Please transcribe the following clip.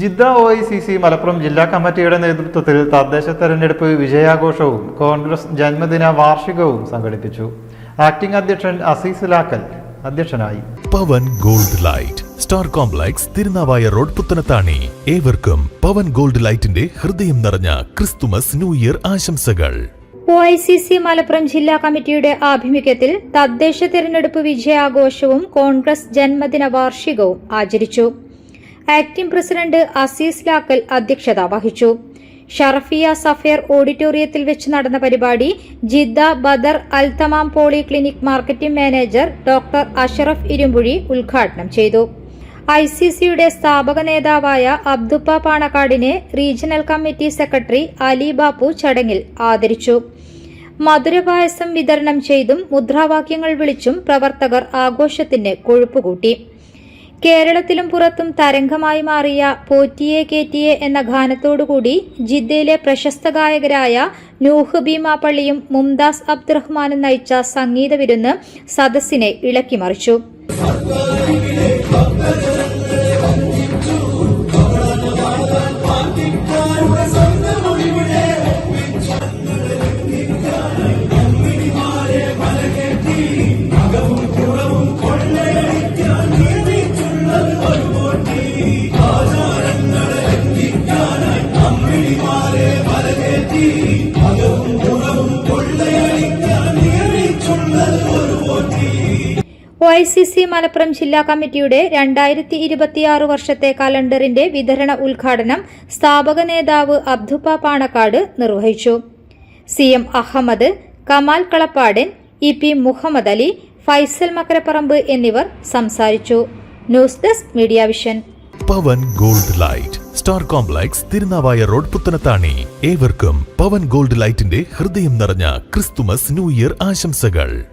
Jeddah O I C C Malappuram ജില്ലാ കമ്മിറ്റിയുടെ നേതൃത്വത്തിൽ തദ്ദേശ തെരഞ്ഞെടുപ്പ് വിജയാഘോഷവും കോൺഗ്രസ് ജന്മദിന വാർഷികവും സംഘടിപ്പിച്ചു. ആക്ടിംഗ് അധ്യക്ഷൻ അസീസ് ലാക്കൽ അധ്യക്ഷനായി. Pavan gold light. Star complex Thirunavaya road Puthanathani. ഏവർക്കും പവൻ ഗോൾഡ് ലൈറ്റിന്റെ ഹൃദയം നിറഞ്ഞ ക്രിസ്തുമസ് ന്യൂ ഇയർ ആശംസകൾ. O I C C Malappuram ജില്ലാ കമ്മിറ്റിയുടെ ആഭിമുഖ്യത്തിൽ തദ്ദേശ തെരഞ്ഞെടുപ്പ് വിജയാഘോഷവും കോൺഗ്രസ് ജന്മദിന വാർഷികവും ആചരിച്ചു. ആക്ടിംഗ് പ്രസിഡന്റ് അസീസ് ലാക്കൽ അധ്യക്ഷത വഹിച്ചു. ഷറഫിയ സഫേർ ഓഡിറ്റോറിയത്തിൽ വെച്ച് നടന്ന പരിപാടി Jeddah Badar Al Thamam poly clinic marketing manager doctor Ashraf Irumbuzhi ഉദ്ഘാടനം ചെയ്തു. ഐ സി സിയുടെ സ്ഥാപക നേതാവായ Abduppa പാണക്കാടിനെ regional committee secretary Ali Bappu ചടങ്ങിൽ ആദരിച്ചു. മധുരപായസം വിതരണം ചെയ്തും മുദ്രാവാക്യങ്ങൾ വിളിച്ചും പ്രവർത്തകർ ആഘോഷത്തിന് കൊഴുപ്പുകൂട്ടി. കേരളത്തിലും പുറത്തും തരംഗമായി മാറിയ പോറ്റിയെ കേറ്റിയെ എന്ന ഗാനത്തോടുകൂടി ജിദ്ദയിലെ പ്രശസ്ത ഗായകരായ നൂഹ് ഭീമാപ്പള്ളിയും മുംതാസ് അബ്ദുറഹ്മാനും നയിച്ച സംഗീത വിരുന്ന് സദസ്സിനെ ഇളക്കിമറിച്ചു O I C C Malappuram ജില്ലാ കമ്മിറ്റിയുടെ രണ്ടായിരത്തി ഇരുപത്തിയാറ് വർഷത്തെ കലണ്ടറിന്റെ വിതരണ ഉദ്ഘാടനം സ്ഥാപക നേതാവ് അബ്ദുപ്പ പാണക്കാട് നിർവഹിച്ചു. C M Ahammed Kamal Kalappadan E P Muhammed Ali Faisal Makkaraparamba എന്നിവർ സംസാരിച്ചു. News desk media vision. Pavan gold light. Star complex Thirunavaya road Puthanathani. ഏവർക്കും പവൻ ഗോൾഡ് ലൈറ്റിന്റെ ഹൃദയം നിറഞ്ഞ ക്രിസ്തുമസ് ന്യൂ ഇയർ ആശംസകൾ.